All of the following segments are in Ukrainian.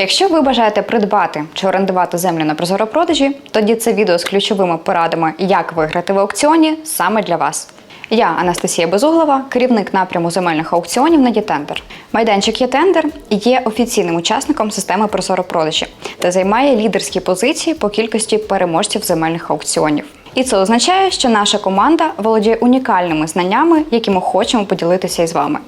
Якщо ви бажаєте придбати чи орендувати землю на прозоропродажі, тоді це відео з ключовими порадами, як виграти в аукціоні, саме для вас. Я Анастасія Безуглова, керівник напряму земельних аукціонів на ЄТендер. Майданчик ЄТендер є офіційним учасником системи прозоропродажі та займає лідерські позиції по кількості переможців земельних аукціонів. І це означає, що наша команда володіє унікальними знаннями, які ми хочемо поділитися із вами.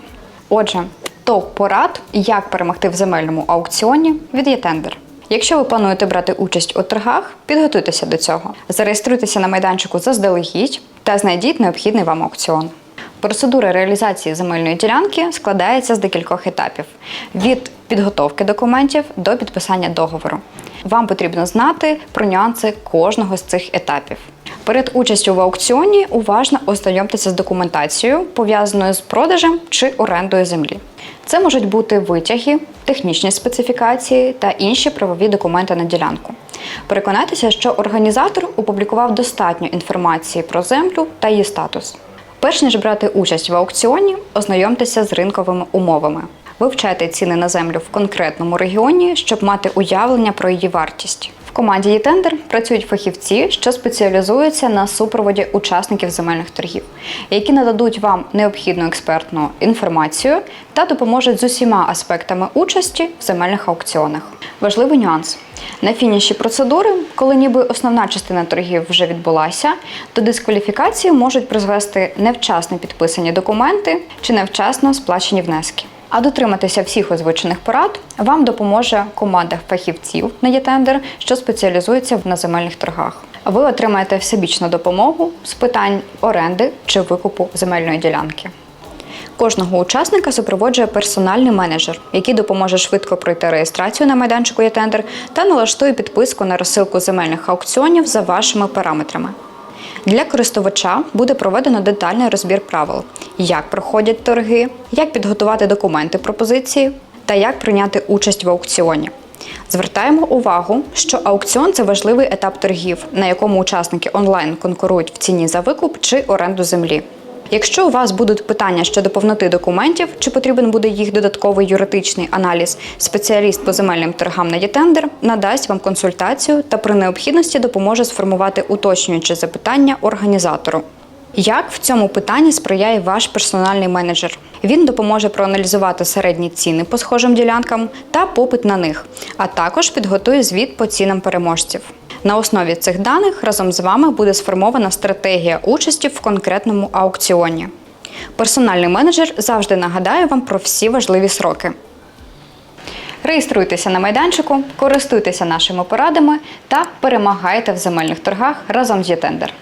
Отже, топ порад, як перемогти в земельному аукціоні від ЄТендер. Якщо ви плануєте брати участь у торгах, підготуйтеся до цього. Зареєструйтеся на майданчику заздалегідь та знайдіть необхідний вам аукціон. Процедура реалізації земельної ділянки складається з декількох етапів: від підготовки документів до підписання договору. Вам потрібно знати про нюанси кожного з цих етапів. Перед участю в аукціоні уважно ознайомтеся з документацією, пов'язаною з продажем чи орендою землі. Це можуть бути витяги, технічні специфікації та інші правові документи на ділянку. Переконайтеся, що організатор опублікував достатньо інформації про землю та її статус. Перш ніж брати участь в аукціоні, ознайомтеся з ринковими умовами. Вивчайте ціни на землю в конкретному регіоні, щоб мати уявлення про її вартість. В команді «Єтендер» працюють фахівці, що спеціалізуються на супроводі учасників земельних торгів, які нададуть вам необхідну експертну інформацію та допоможуть з усіма аспектами участі в земельних аукціонах. Важливий нюанс. На фініші процедури, коли ніби основна частина торгів вже відбулася, до дискваліфікації можуть призвести невчасно підписані документи чи невчасно сплачені внески. А дотриматися всіх озвучених порад вам допоможе команда фахівців на ЄТендер, що спеціалізується на земельних торгах. Ви отримаєте всебічну допомогу з питань оренди чи викупу земельної ділянки. Кожного учасника супроводжує персональний менеджер, який допоможе швидко пройти реєстрацію на майданчику ЄТендер та налаштує підписку на розсилку земельних аукціонів за вашими параметрами. Для користувача буде проведено детальний розбір правил, як проходять торги, як підготувати документи пропозиції та як прийняти участь в аукціоні. Звертаємо увагу, що аукціон це важливий етап торгів, на якому учасники онлайн конкурують в ціні за викуп чи оренду землі. Якщо у вас будуть питання щодо повноти документів, чи потрібен буде їх додатковий юридичний аналіз, спеціаліст по земельним торгам на ЄТендер надасть вам консультацію та при необхідності допоможе сформувати уточнюючі запитання організатору. Як в цьому питанні сприяє ваш персональний менеджер? Він допоможе проаналізувати середні ціни по схожим ділянкам та попит на них, а також підготує звіт по цінам переможців. На основі цих даних разом з вами буде сформована стратегія участі в конкретному аукціоні. Персональний менеджер завжди нагадає вам про всі важливі сроки. Реєструйтеся на майданчику, користуйтеся нашими порадами та перемагайте в земельних торгах разом з ЄТендер.